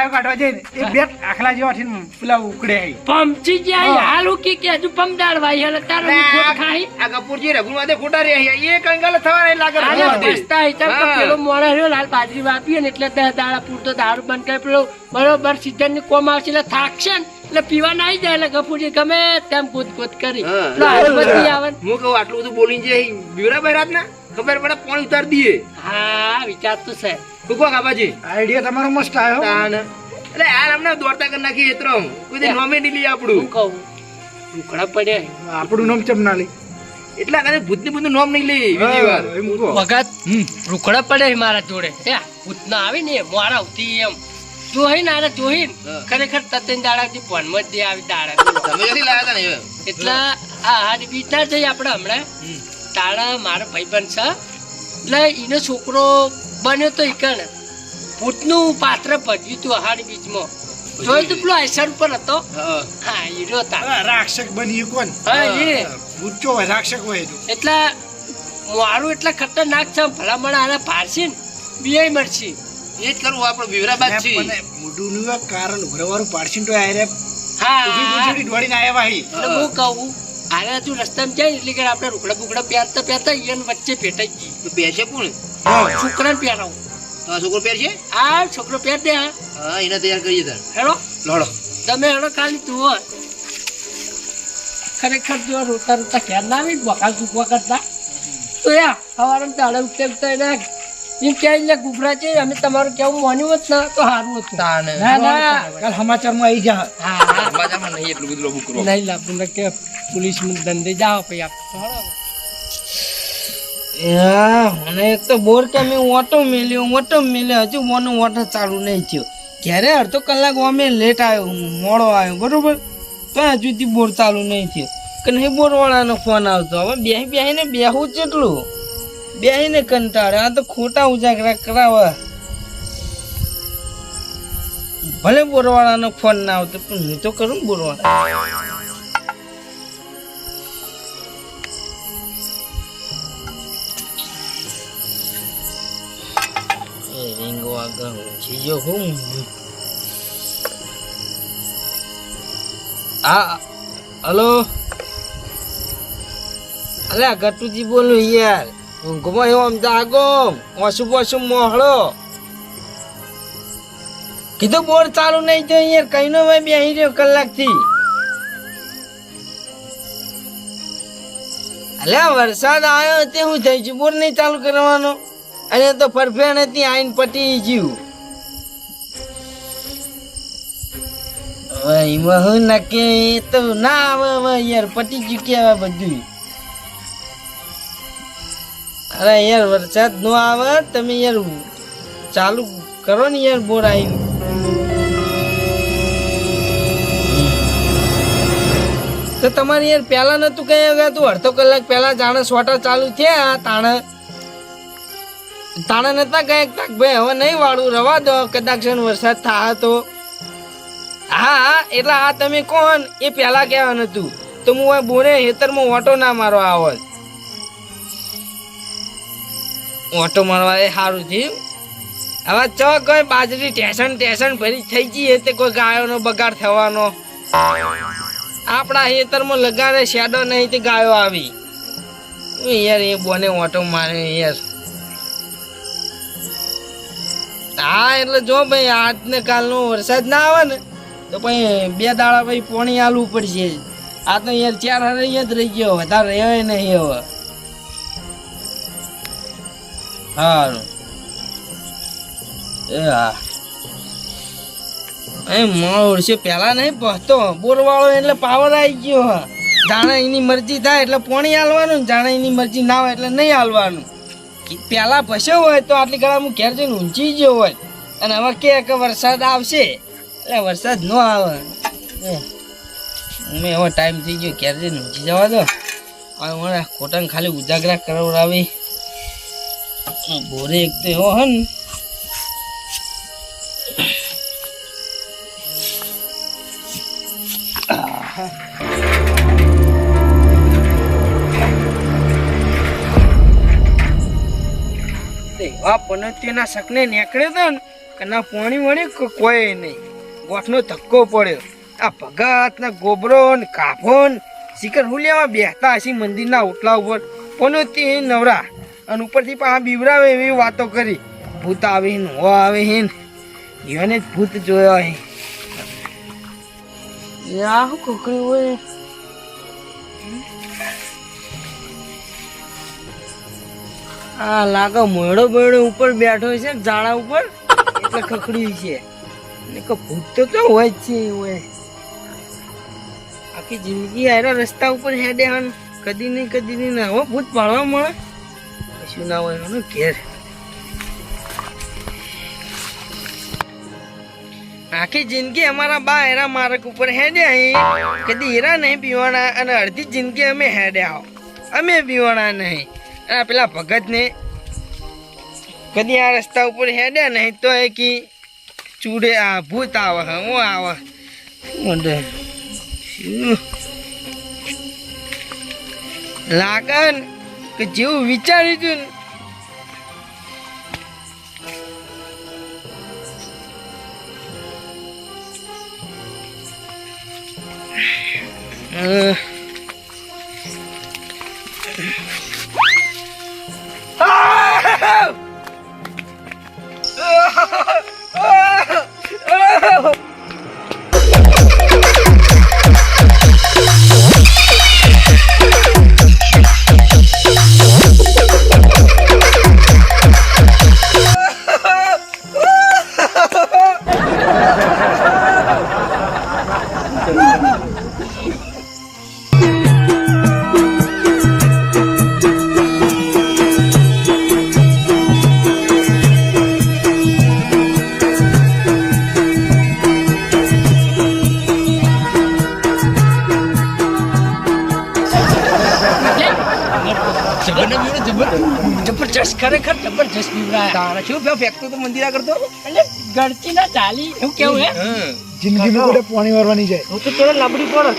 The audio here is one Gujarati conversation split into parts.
ગાયો કાઢવા જઈને એ બે આખલા જેવા થઈને પેલા ઉકડે હે. પમચી જાય હાલ ઉકી કે હજુ પમદાડવાય એટલે તારે તારો ખોટ ખાઈ આ કપૂરજી રઘુમાતે ખોટા રે છે. એ કંગાલ થવા નહીં લાગે રઘુમાતે. પસ્તા હિસાબ તો પેલો મોરે રહ્યો લાલ બાજરી વાપી ને એટલે દસ દાડા પૂરતો દારૂ બંધ કરે પેલો બરોબર સીઝનની કોમ આવશે એટલે થાકશે ને એટલે પીવા ના આવી જાય એટલે કપૂરજી ગમે તેમ કૂદ કૂદ કરી હા. પેલો હાથમાંથી આવે હું કહું આટલું બધું બોલીને જે બીવરા ભાઈ રાત ના ખબર પડે પાણી ઉતાર દઈએ હા વિચાર તો છે કહો કાબાજી આઈડિયા તમારો મસ્ત આવ્યો. એટલે યાર અમને દોડતા કરી નાખી એતરો કોઈ દી નોમે નહીં લઈએ હું આપણું કહું? ઢુકડા પડ્યા. આપણું નામ ચમ ના લે. એટલા કદાચ ભૂતની બધું નોમ નહીં લઈ બીજી વાર. વખત રૂખડા પડે મારા જોડે. ભૂત ના આવી ને મારા ઉતી એમ. જોઈ ને આને જોઈ ખરેખર તતેન દાડાથી ફોનમાં જ દે આવી દાડા. તમે કદી લાયા હતા ને એટલે આ હાડ ના જઈએ આપણે હમણાં. હમ. તારા ભાઈ ભાઈબંધ છે. એટલે એનો છોકરો બન્યો તો ઈકણ ભૂતનું પાત્ર ભજ્યું હતું અહાડી બીજમાં. જોયું તું પેલો આઈસર ઉપર હતો? હા. હીરો હતા રાક્ષક બની કોણ? હા એ હોય રાક્ષક હોય તો એટલે મારું એટલે ખતરનાક છે. ભલામણ આને પારસી ને બીઆઈ મળશે. એ જ કરવું આપણે વિવરાબાદ છે. મોઢું કારણ ઉઘરાવાનું પારસી તો આયરે હા પૂંછડી દોડીને આવ્યા ભાઈ એટલે હું કહું આને હજુ રસ્તામાં જાય એટલે કે આપણે રૂકડા બુકડા પહેરતા પહેરતા ઈયન વચ્ચે પેટાઈ ગઈ. બેસે કોણ? છોકરાને પહેરાવું. છોકરો પહેરશે આ છોકરો પહેર દે હા એને તૈયાર કરીએ તાર હેલો લોડો. તમે હેડો ખાલી તું હોય ખરેખર જો રોતા રોતા ઘેર ના આવી બકા ચૂકવા કરતા. તો યા સવારે દાડે ઉઠતે ઉઠતા એને એમ ક્યાંય એટલે ગુફરા છે અમે તમારું કેવું માન્યું હોત ના તો સારું હતું. ના ના. કાલ સમાચારમાં આવી જા હા સમાચારમાં નહીં એટલું બધું નહીં લાભ કે પોલીસ દંડે જાઓ પછી આપણે મને એક તો બોર કે મેં ઓટો મેલ્યો ઓટો મેલ્યો. હજુ મને ઓટો ચાલુ નહીં થયો. ક્યારે અડધો કલાક અમે લેટ આવ્યો, મોડો આવ્યો, બરોબર? તો હજુથી બોર ચાલુ નહીં થયો. કે નહીં બોરવાળાનો ફોન આવતો? હવે બેહી બેહીને બેહું જેટલું. બેહીને કંટાળે. આ તો ખોટા ઉજાગરા કરાવે. ભલે બોરવાળાનો ફોન ના આવતો, પણ હું તો કરું બોરવાળા ઊંચી ગયો હું હા હલો અલ્યા ગટુજી બોલું યાર. ઊંઘમાં એવો આમ જાગો. ઓછું પોછું મોહળો. કીધું બોર ચાલુ નહીં થયો યાર. કઈ નો ભાઈ બેહી રહ્યો કલાકથી. અલ્યા વરસાદ આવ્યો તે હું થઈ છું. બોર નહીં ચાલુ કરવાનો. અને તો પરફેણ હતી, આઈન પટી ગયું. એમાં હું નક્કી તો ના આવે યાર પટી ગયું કેવા બધું અરે યાર વરસાદ નો આવે, તમે યાર ચાલુ કરો ને યાર બોર આવીને. તો તમારે યાર પહેલાં નહોતું કંઈ તું અડધો કલાક પહેલાં જાણે સોટા ચાલુ થયા, તાણે તાણે નતા કહે તાક ભાઈ, હવે નહીં વાળું. રવા દો, કદાચ વરસાદ થાય તો હા હા એટલે આ તમે કોણ? એ પહેલા કહેવા નતું તો હું આ બોરે હેતરમાં ઓટો ના મારો આવત ઓટો મારવા એ સારું થયું હવે ચો કોઈ બાજરી ટેશન ટેશન ભરી થઈ ગઈ તે કોઈ ગાયોનો બગાડ થવાનો. આપણા હેતરમાં લગાડે શેડો નહીં તે ગાયો આવી. યાર એ બોને ઓટો મારે યાર. હા, એટલે જો ભાઈ આજ ને કાલનો વરસાદ ના આવે ને, તો પછી બે દાડા પછી પોણી આલવું પડશે. આ તો યાર ચાર હારે જ રહી ગયો, વધારે રહ્યો નહીં હવે સારું એ હા. એ મોડ પેલા નહીં પહોંચતો. બોરવાળો એટલે પાવર આવી ગયો. જાણે એની મરજી થાય એટલે પોણી હાલવાનું જાણે એની મરજી ના હોય એટલે નહીં હાલવાનું પેલા ફસ્યો હોય તો આટલી ઘણા હું ઘેર જઈને ઊંચી ગયો હોય. અને હવે કે કે વરસાદ આવશે? એટલે વરસાદ ન આવે. હું હવે ટાઈમ થઈ ગયો, ઘેર જઈને ઊંચી જવા દો. હવે મને ખોટાને ખાલી ઉજાગરા કરાવડાવી. બોરે એક તો એવો હે ને એવા પનોતીના શકને નીકળે તો ને ના પાણી વળી કોઈ નહીં. ગોઠનો ધક્કો પડ્યો. આ ભગત ને ગોબરો ને કાફો ને શિખર હુલિયામાં બેહતા હશે મંદિરના ઓટલા ઉપર. પનોતી નવરા અને ઉપરથી પાછા બીવરાવે એવી વાતો કરી. ભૂત આવે ને હો આવે હે ને. જ ભૂત જોયો હે. યા કોકરી હોય આ લાગે મોડો મોડો ઉપર બેઠો છે ઝાડા ઉપર, એટલે ખખડ્યું છે. ને કે ભૂત તો તો હોય જ છે હોય. આખી જિંદગી આયરા રસ્તા ઉપર હેડે હન કદી નહીં કદી નહીં, ના હો, ભૂત પાડવા મળે. કશું ના હોય, એનો ઘેર. આખી જિંદગી અમારા બા એરા માર્ગ ઉપર હેડે અહીં. કદી હીરા નહીં પીવાના અને અડધી જિંદગી અમે હેડે આવો. અમે પીવાના નહીં. અને પેલા ભગત ને કદી આ રસ્તા ઉપર હેડે નહીં તો એ કી ચૂડે આ ભૂત આવે, હું આવે. મોઢે. લાગન કે જેવું વિચાર્યું હતું ને. જબરજસ્ત. ખરેખર જબરજસ્ત. બીવરાયા તારા શું ફેંકતો તો મંદિર આગળ તો? એટલે ગળતી ના ચાલી. એવું કેવું હે? જિંદગીમાં કોઈ પાણી વારવાની જાય. હું તો તને લબડી પડે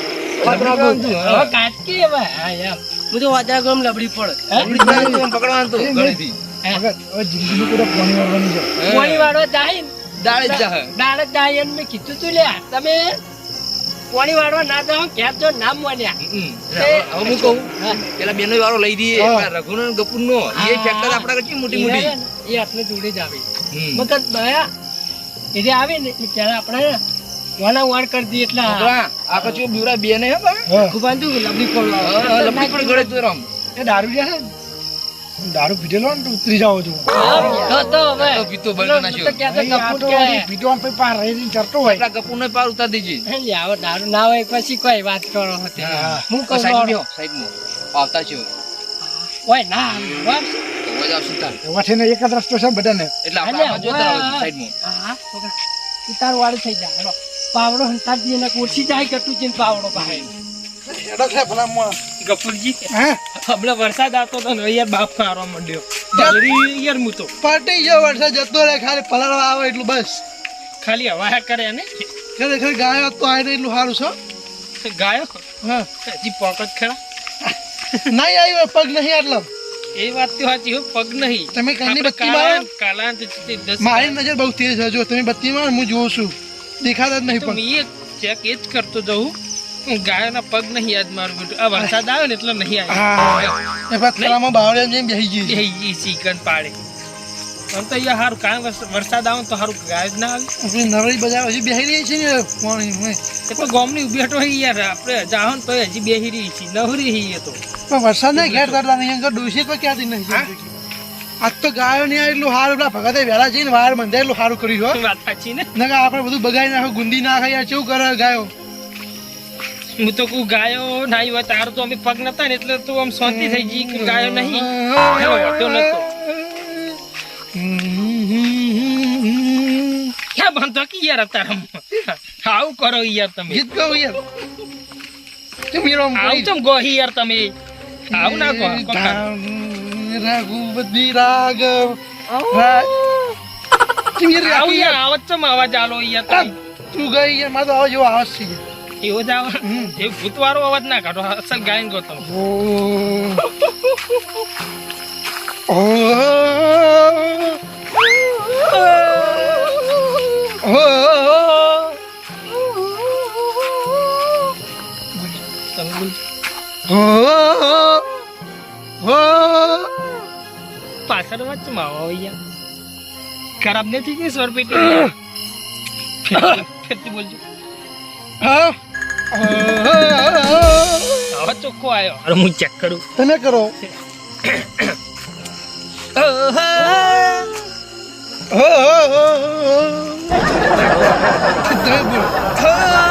વાદરા ગમ તું, હવે કાચકી હવે હા એમ. હું તો વાદરા ગમ લાબડી પડે હે? લાબડી પડે તો પકડવાનું તો. ગળેથી. હવે હવે જિંદગીમાં કોઈ પાણી વારવાની જાય. પોણી વાળો જાય ને દાળ જ જાહે. દાળ જ જાય એમ મેં કીધું તું લ્યા. તમે પોણી વાળવા ના જાઓ ક્યાં તો નામ માન્યા હું? કહું પેલા બેનો વાળો લઈ દઈએ. પેલા રઘુનો ને ગપુરનો એ ફેક્ટર આપડા કરતી મોટી મોટી? એ આપણે જોડે જ આવે. બયા એટલે આવે ને ત્યારે આપણે વાના વાર કરી દી એટલે આ કચું બીવરા બે ને હે બા? હા ખૂબ બાંધું લબડી હા, હા, પડવા ગળે તું રમ. એ દારૂ જા દારૂ પીધેલો ને તો ઉતરી જાવ છું તો તો હવે તો પીતો બળ ના છો તો તો કે આમ પાર રહી ચરતો હોય એટલા ગપુ ને પાર ઉતાર દીજી લે આવો દારૂ ના હોય પછી કોઈ વાત કરો હતી હું કહું સાઈડ મારો. સાઈડ મો આવતા છો. ઓય ના બસ. તો જ આવશે તાર. એવા એક જ રસ્તો છે બધાને એટલે આપણે જોતા રહો, ઓય. સાઈડમાં. હા. ઉતાર વાળું થઈ જાય હાલો. પાવડો હંતાડી ને કોરસી જાય ચીન પાવડો ભાઈ એડો છે ભલા મોણા. ગફુરજી હે? હમણાં વરસાદ આવતો હતો ને યાર બાપ મારવા માંડ્યો. જલ્દી યાર હું તો. પાટી ગયો વરસાદ જતો રહે ખાલી પલાળવા આવે એટલું બસ. ખાલી હવા કરે ને. ખરેખર ગાયો તો આય એટલું સારું છે? ગાયો? હા. હજી પોકટ ખરા. નહીં આવ્યો પગ નહીં આટલો. એ વાત તો સાચી હો પગ નહીં. તમે કાલની બત્તી મારો કાલા મારી નજર બહુ તેજ છે જો તમે બત્તી મારો હું જોઉં છું. દેખાતા જ નહીં પણ. એ ચેક એ જ કરતો જવું ગાયના પગ નહીં યાદ મારું બેટું. આ વરસાદ આવે ને એટલે નહીં આવે. એ પાછળમાં બાવળે જેમ બેસી ગઈ છે. એ ઈ ચીકન પાડે. આમ તો અહીંયા હારું કાંઈ વરસ- વરસાદ આવે તો સારું ગાય જ ના આવે. નરળી બજાર હજી બેસી રહી છે ને પાણી એ તો ગામની ઊભી હટો યાર. આપણે જાહો ને તો હજી બેહી રહી છે. નવરી હઈએ તો. પણ વરસાદ નહીં ઘેર કરતા નહીં ડોસી કોઈ ક્યાંથી નહીં? આજ તો ગાયો નહીં એટલું સારું પેલા ભગતે વહેલા જઈને વાર બંધાય એટલું સારું કર્યું વાત સાચી ને? નકર આપણે બધું બગાડી નાખો ગુંદી નાખે યાર કેવું કરે ગાયો? હું તો કહું ગાયો નાઈ હોય તારું તો અમે પગ નતા ને એટલે તો આમ શાંતિ થઈ ગઈ કે ગાયો નહીં. નતો. ક્યાં બાંધો કે યાર તારા આવું કરો યાર તમે. ગીત ગાવ યાર. કેમ યાર આવું ચમ ગોહી યાર તમે? આવું ના કહો. રઘુપતિ રાઘવ. આવું. યાર આવત ચમ અવાજ આલો યાર તું ગઈ યાર મારો અવાજ એવો એવો જ આવે? એ ભૂતવારો અવાજ ના કાઢો અસલ ગાયન ગોતો તમે. બોલ. હો હો પાછળ વચ્ચે આવો યાર ખરાબ નથી કે સ્વર પેટી ફેરથી બોલજો હા આવા ચોખ્ખો આવ્યો અરે હું ચેક કરું તમે કરો હો હો હો તમે બોલો